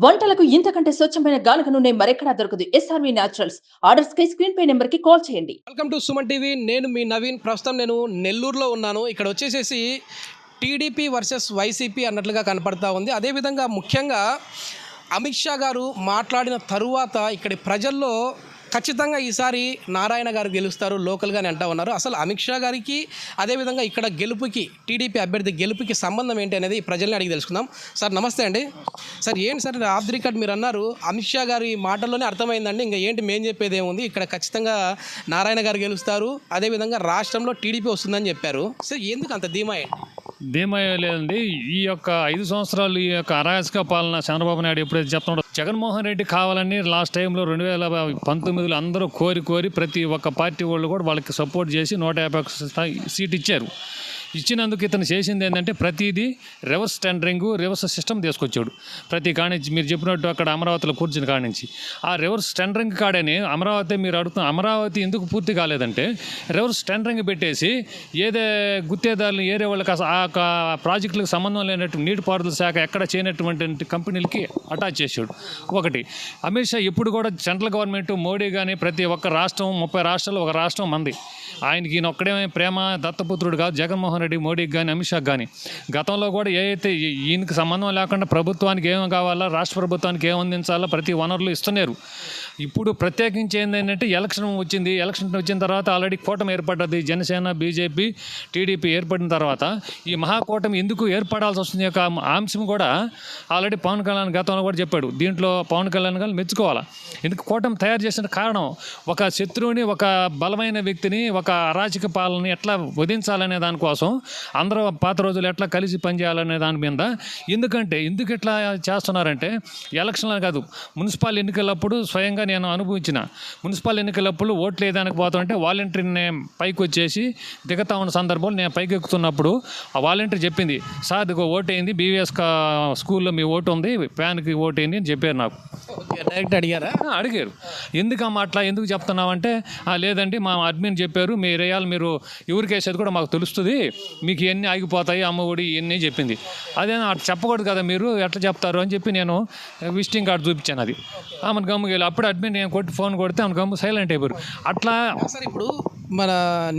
వంటలకు ఇంతకంటే స్వచ్ఛమైన గానుక నూనె మరెక్కడా దొరకదు. ఎస్ఆర్వి న్యాచురల్స్ ఆర్డర్స్ కై స్క్రీన్ పే నెంబర్కి కాల్ చేయండి. వెల్కమ్ టు సుమన్ టీవీ నేను మీ నవీన్. ప్రస్తుతం నేను నెల్లూరులో ఉన్నాను. ఇక్కడ వచ్చేసేసి టీడీపీ వర్సెస్ వైసీపీ అన్నట్లుగా కనపడతా ఉంది. అదేవిధంగా ముఖ్యంగా అమిత్ షా గారు మాట్లాడిన తరువాత ఇక్కడి ప్రజల్లో ఖచ్చితంగా ఈసారి నారాయణ గారు గెలుస్తారు లోకల్గానే అంటా ఉన్నారు. అసలు అమిత్ షా గారికి అదేవిధంగా ఇక్కడ గెలుపుకి టీడీపీ అభ్యర్థి గెలుపుకి సంబంధం ఏంటి అనేది ప్రజల్ని అడిగి తెలుసుకుందాం. సార్ నమస్తే అండి. సార్ ఏంటి సార్ ఆఫ్ ది రికార్డ్ మీరు అన్నారు అమిత్ షా గారి మాటల్లోనే అర్థమైందండి. ఇంకా ఏంటి మేం చెప్పేది ఏముంది? ఇక్కడ ఖచ్చితంగా నారాయణ గారు గెలుస్తారు. అదేవిధంగా రాష్ట్రంలో టీడీపీ వస్తుందని చెప్పారు. సార్ ఎందుకు అంత ధీమా ఏంటి? ధీమా లేదండి. ఈ యొక్క ఐదు సంవత్సరాలు ఈ యొక్క అరాజక పాలన చంద్రబాబు నాయుడు ఎప్పుడైతే చెప్తున్నాడో జగన్మోహన్ రెడ్డి కావాలని లాస్ట్ టైంలో రెండు వేల పంతొమ్మిదిలో అందరూ కోరి కోరి ప్రతి ఒక్క పార్టీ వాళ్ళు కూడా వాళ్ళకి సపోర్ట్ చేసి నూట యాభై సీట్ ఇచ్చారు. ఇచ్చినందుకు ఇతను చేసింది ఏంటంటే ప్రతిదీ రివర్స్ టెండరింగ్ రివర్స్ సిస్టమ్ తీసుకొచ్చాడు. ప్రతి కానించి మీరు చెప్పినట్టు అక్కడ అమరావతిలో కూర్చుని కానించి. ఆ రివర్స్ టెండరింగ్ కాడని అమరావతి మీరు అడుగుతున్న అమరావతి ఎందుకు పూర్తి కాలేదంటే రివర్స్ టెండరింగ్ పెట్టేసి ఏదే గుత్తేదారులు ఏరే వాళ్ళకి అస- ఆ యొక్క ప్రాజెక్టులకు సంబంధం లేనట్టు నీటిపారుదల శాఖ ఎక్కడ చేయనటువంటి కంపెనీలకి అటాచ్ చేసాడు ఒకటి అమిత్ షా ఇప్పుడు కూడా సెంట్రల్ గవర్నమెంట్ మోడీ కానీ ప్రతి ఒక్క రాష్ట్రం ముప్పై రాష్ట్రాలు ఒక రాష్ట్రం మంది. ఆయనకి ఈయన ఒక్కడే ప్రేమ దత్తపుత్రుడు కాదు జగన్మోహన్ రెడ్డి మోడీకి కానీ అమిత్ షాకి కానీ గతంలో కూడా ఏ అయితే ఈయనకి సంబంధం లేకుండా ప్రభుత్వానికి ఏం కావాలా రాష్ట్ర ప్రభుత్వానికి ఏం అందించాలో ప్రతి వనరులు ఇస్తున్నారు. ఇప్పుడు ప్రత్యేకించి ఏంటంటే ఎలక్షన్ వచ్చింది. ఎలక్షన్ వచ్చిన తర్వాత ఆల్రెడీ కూటమి ఏర్పడ్డది. జనసేన బీజేపీ టీడీపీ ఏర్పడిన తర్వాత ఈ మహాకూటమి ఎందుకు ఏర్పడాల్సి వస్తుంది యొక్క అంశం కూడా ఆల్రెడీ పవన్ కళ్యాణ్ గతంలో కూడా చెప్పాడు. దీంట్లో పవన్ కళ్యాణ్ గారు మెచ్చుకోవాలా? ఎందుకు కూటమి తయారు చేసిన కారణం ఒక శత్రువుని ఒక బలమైన వ్యక్తిని ఒక అరాచక పాలనని ఎట్లా వధించాలనే దానికోసం అందరూ పాత రోజులు ఎట్లా కలిసి పనిచేయాలనే దాని మీద ఎందుకంటే ఎందుకు ఇట్లా చేస్తున్నారంటే ఎలక్షన్లు కాదు. మున్సిపల్ ఎన్నికలప్పుడు స్వయంగా నేను అనుభవించిన. మున్సిపల్ ఎన్నికలప్పుడు ఓట్లు వేయడానికి పోతుంటే వాలంటీర్ని పైకి వచ్చేసి దిగుతా ఉన్న సందర్భంలో నేను పైకి ఎక్కుతున్నప్పుడు ఆ వాలంటీర్ చెప్పింది సార్ ఇదిగో ఓటు అయింది బీవీఎస్ స్కూల్లో మీ ఓటు ఉంది ఫ్యాన్కి ఓటు అయింది అని చెప్పారు నాకు. డైరెక్ట్ అడిగారా? అడిగారు. ఎందుకమ్మా అట్లా ఎందుకు చెప్తున్నావంటే "ఆ, లేదండి మా అడ్మిన్ చెప్పారు మీ రేయాలు మీరు ఎవరికి వేసేది కూడా మాకు తెలుస్తుంది మీకు ఇవన్నీ ఆగిపోతాయి అమ్మఒడి ఇవన్నీ చెప్పింది. అదే అట్లా చెప్పకూడదు కదా మీరు ఎట్లా చెప్తారు అని చెప్పి నేను విజిటింగ్ కార్డు చూపించాను అది. ఆమెను గమ్ముకి వెళ్ళి అప్పుడు అడ్మిన్ నేను కొట్టి ఫోన్ కొడితే గమ్ము సైలెంట్ అయిపోయారు. అట్లా సార్ ఇప్పుడు మన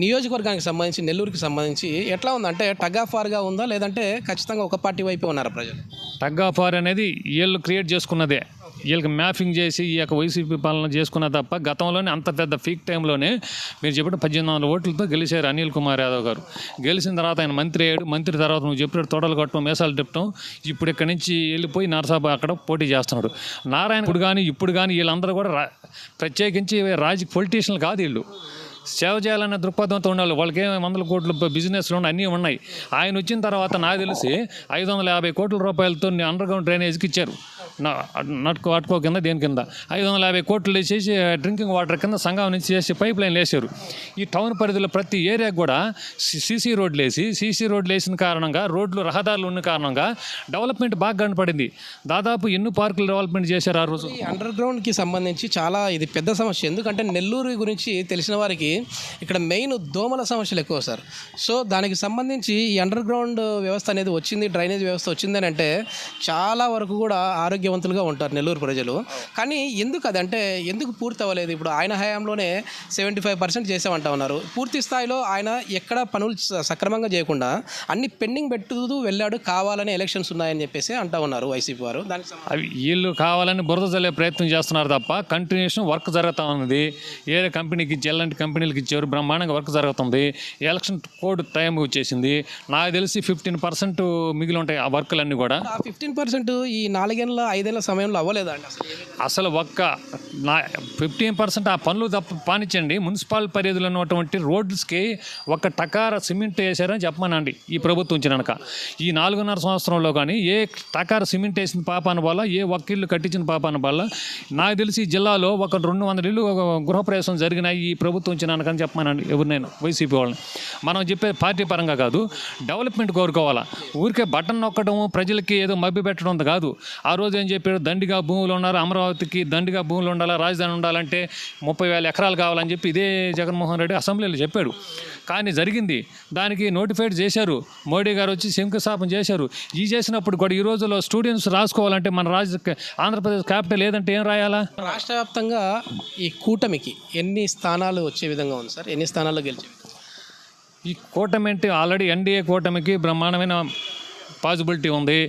నియోజకవర్గానికి సంబంధించి నెల్లూరుకి సంబంధించి ఎట్లా ఉందంటే టగ్ ఆఫ్ వార్గా ఉందా? లేదంటే ఖచ్చితంగా ఒక పార్టీ వైపే ఉన్నారా ప్రజలు? టగ్ ఆఫ్ వార్ అనేది వీళ్ళు క్రియేట్ చేసుకున్నదే. వీళ్ళకి మ్యాపింగ్ చేసి ఈ యొక్క వైసీపీ పాలన చేసుకున్న తప్ప గతంలోనే అంత పెద్ద ఫీక్ టైంలోనే మీరు చెప్పిన పద్దెనిమిది వందల ఓట్లతో గెలిచారు అనిల్ కుమార్ యాదవ్ గారు. గెలిచిన తర్వాత ఆయన మంత్రి అయ్యాడు. మంత్రి తర్వాత నువ్వు చెప్పినట్టు తోటలు కట్టడం మేసాలు తిప్పడం ఇప్పుడు ఇక్కడి నుంచి వెళ్ళిపోయి నరసాబు అక్కడ పోటీ చేస్తున్నాడు. నారాయణ ఇప్పుడు కానీ ఇప్పుడు కానీ వీళ్ళందరూ కూడా రా- ప్రత్యేకించి రాజకీయ పొలిటీషియన్లు కాదు వీళ్ళు. సేవ చేయాలనే దృక్పథంతో ఉండాలి వాళ్ళకి ఏమి వందల కోట్లు బిజినెస్లు ఉన్నాయి అన్నీ ఉన్నాయి. ఆయన వచ్చిన తర్వాత నాకు తెలిసి ఐదు వందల యాభై కోట్ల రూపాయలతో అండర్ గ్రౌండ్ డ్రైనేజ్కి ఇచ్చారు. నటుకో అటుకో కింద దేని కింద. ఐదు వందల యాభై కోట్లు వేసేసి డ్రింకింగ్ వాటర్ కింద సంఘం నుంచి చేసి పైప్ లైన్ వేసారు ఈ టౌన్ పరిధిలో ప్రతి ఏరియాకు కూడా సీసీ రోడ్లు వేసి సీసీ రోడ్లు వేసిన కారణంగా రోడ్లు రహదారులు ఉన్న కారణంగా డెవలప్మెంట్ బాగా కనపడింది దాదాపు ఎన్ని పార్కులు డెవలప్మెంట్ చేశారు ఆ రోజు. ఈ అండర్ గ్రౌండ్కి సంబంధించి చాలా ఇది పెద్ద సమస్య. ఎందుకంటే నెల్లూరు గురించి తెలిసిన వారికి ఇక్కడ మెయిన్ దోమల సమస్యలు ఎక్కువ సార్. సో దానికి సంబంధించి ఈ అండర్ గ్రౌండ్ వ్యవస్థ అనేది వచ్చింది డ్రైనేజ్ వ్యవస్థ వచ్చిందని అంటే చాలా వరకు కూడా ఆరోగ్యవంతులుగా ఉంటారు నెల్లూరు ప్రజలు. కానీ ఎందుకు అది అంటే ఎందుకు పూర్తి అవ్వలేదు ఇప్పుడు ఆయన హయాంలోనే సెవెంటీ ఫైవ్ పర్సెంట్ చేసామంటా ఉన్నారు. పూర్తి స్థాయిలో ఆయన ఎక్కడ పనులు సక్రమంగా చేయకుండా అన్ని పెండింగ్ పెట్టుతూ వెళ్ళాడు కావాలని ఎలక్షన్స్ ఉన్నాయని చెప్పేసి అంటా ఉన్నారు వైసీపీ వారు. దానికి వీళ్ళు కావాలని బురద చల్లే ప్రయత్నం చేస్తున్నారు తప్ప కంటిన్యూషన్ వర్క్ జరుగుతూ ఉంది ఏ కంపెనీకి ఇచ్చి ఎలాంటి కంపెనీలకు ఇచ్చారు బ్రహ్మాండంగా వర్క్ జరుగుతుంది. ఎలక్షన్ కోడ్ టైం వచ్చేసింది. నాకు తెలిసి ఫిఫ్టీన్ పర్సెంట్ మిగిలి ఉంటాయి ఆ వర్క్లన్నీ కూడా. ఆ ఫిఫ్టీన్ పర్సెంట్ ఈ నాలుగేళ్ళ ఐదేళ్ళ సమయంలో అవ్వలేదా అండి అసలు ఒక్క నా ఫిఫ్టీన్ పర్సెంట్ ఆ పనులు తప్ప పానించండి. మున్సిపల్ పరిధిలో ఉన్నటువంటి రోడ్స్కి ఒక టకార సిమెంట్ వేసారని చెప్పమనండి ఈ ప్రభుత్వం వచ్చినాక ఈ నాలుగున్నర సంవత్సరంలో కానీ ఏ టకార సిమెంట్ వేసిన పాపాన వల్ల ఏ ఒక్క ఇల్లు కట్టించిన పాపాన వల్ల నాకు తెలిసి జిల్లాలో ఒక రెండు వందల ఇల్లు గృహప్రవేశం జరిగినాయి ఈ ప్రభుత్వం వచ్చినాకని చెప్పమనండి ఎవరు నేను వైసీపీ వాళ్ళని. మనం చెప్పే పార్టీ పరంగా కాదు డెవలప్మెంట్ కోరుకోవాలా? ఊరికే బటన్ నొక్కడం ప్రజలకి ఏదో మభ్య పెట్టడం కాదు. ఆ రోజు ఏం చెప్పాడు. దండిగా భూములు ఉన్నారు. అమరావతికి దండిగా భూములు ఉండాలి? రాజధాని ఉండాలంటే ముప్పై వేల ఎకరాలు కావాలని చెప్పి ఇదే జగన్మోహన్ రెడ్డి అసెంబ్లీలో చెప్పాడు. కానీ జరిగింది. దానికి నోటిఫైడ్ చేశారు. మోడీ గారు వచ్చి శంకుస్థాపన చేశారు. ఈ చేసినప్పుడు కూడా ఈ రోజుల్లో స్టూడెంట్స్ రాసుకోవాలంటే మన రాజ ఆంధ్రప్రదేశ్ క్యాపిటల్ ఏదంటే ఏం రాయాలా? రాష్ట్ర వ్యాప్తంగా ఈ కూటమికి ఎన్ని స్థానాలు వచ్చే విధంగా ఉంది సార్? ఎన్ని స్థానాల్లో గెలిచే? ఈ కూటమి అంటే ఆల్రెడీ ఎన్డీఏ కూటమికి బ్రహ్మాండమైన పాసిబిలిటీ ఉంది.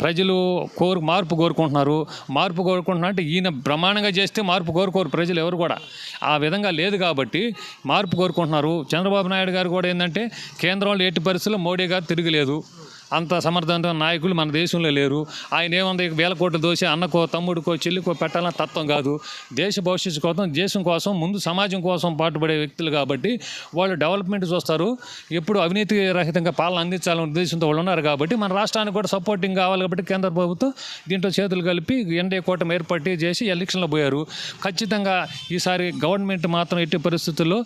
ప్రజలు కోరు మార్పు కోరుకుంటున్నారు. మార్పు కోరుకుంటున్నారు అంటే ఈయన బ్రహ్మాండంగా చేస్తే మార్పు కోరుకోరు ప్రజలు ఎవరు కూడా. ఆ విధంగా లేదు కాబట్టి మార్పు కోరుకుంటున్నారు. చంద్రబాబు నాయుడు గారు కూడా ఏంటంటే కేంద్రంలో ఎట్టి పరిస్థితుల్లో మోడీ గారు తిరగలేదు అంత సమర్థవంతమైన నాయకులు మన దేశంలో లేరు. ఆయన ఏమంది వేల కోట్లు దోసి అన్నకో తమ్ముడికో చెల్లికో పెట్టాలన్న తత్వం కాదు. దేశ భవిష్యత్తు కోసం దేశం కోసం ముందు సమాజం కోసం పాటుపడే వ్యక్తులు కాబట్టి వాళ్ళు డెవలప్మెంట్ చూస్తారు. ఎప్పుడు అవినీతి రహితంగా పాలన అందించాలనే ఉద్దేశంతో వాళ్ళు ఉన్నారు కాబట్టి మన రాష్ట్రానికి కూడా సపోర్టింగ్ కావాలి కాబట్టి కేంద్ర ప్రభుత్వం దీంట్లో చేతులు కలిపి ఎన్డీఏ కూటమి ఏర్పాటు చేసి ఎలక్షన్లో పోయారు. ఖచ్చితంగా ఈసారి గవర్నమెంట్ మాత్రం ఎట్టి పరిస్థితుల్లో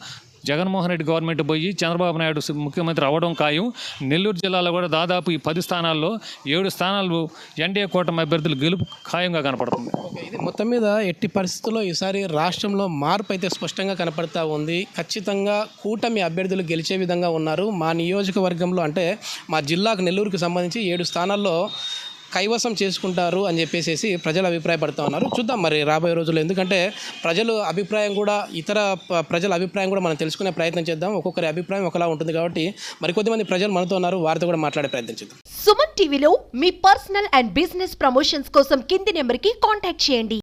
జగన్మోహన్ రెడ్డి గవర్నమెంట్ పోయి చంద్రబాబు నాయుడు ముఖ్యమంత్రి అవ్వడం ఖాయం. నెల్లూరు జిల్లాలో కూడా దాదాపు ఈ పది స్థానాల్లో ఏడు స్థానాలు ఎన్డీఏ కూటమి అభ్యర్థులు గెలుపు ఖాయంగా కనపడుతుంది. ఇది మొత్తం మీద ఎట్టి పరిస్థితుల్లో ఈసారి రాష్ట్రంలో మార్పు అయితే స్పష్టంగా కనపడతా ఉంది. ఖచ్చితంగా కూటమి అభ్యర్థులు గెలిచే విధంగా ఉన్నారు. మా నియోజకవర్గంలో అంటే మా జిల్లాకు నెల్లూరుకు సంబంధించి ఏడు స్థానాల్లో కైవసం చేసుకుంటారు అని చెప్పేసి ప్రజలు అభిప్రాయపడుతూ ఉన్నారు. చూద్దాం మరి రాబోయే రోజుల్లో ఎందుకంటే ప్రజలు అభిప్రాయం కూడా ఇతర ప్రజల అభిప్రాయం కూడా మనం తెలుసుకునే ప్రయత్నం చేద్దాం. ఒక్కొక్కరి అభిప్రాయం ఒకలా ఉంటుంది కాబట్టి మరికొద్దిమంది ప్రజలు మనతో ఉన్నారు. వారితో కూడా మాట్లాడే ప్రయత్నం చేద్దాం. సుమన్ టీవీలో మీ పర్సనల్ అండ్ బిజినెస్ ప్రమోషన్స్ కోసం కింది నెంబర్కి కాంటాక్ట్ చేయండి.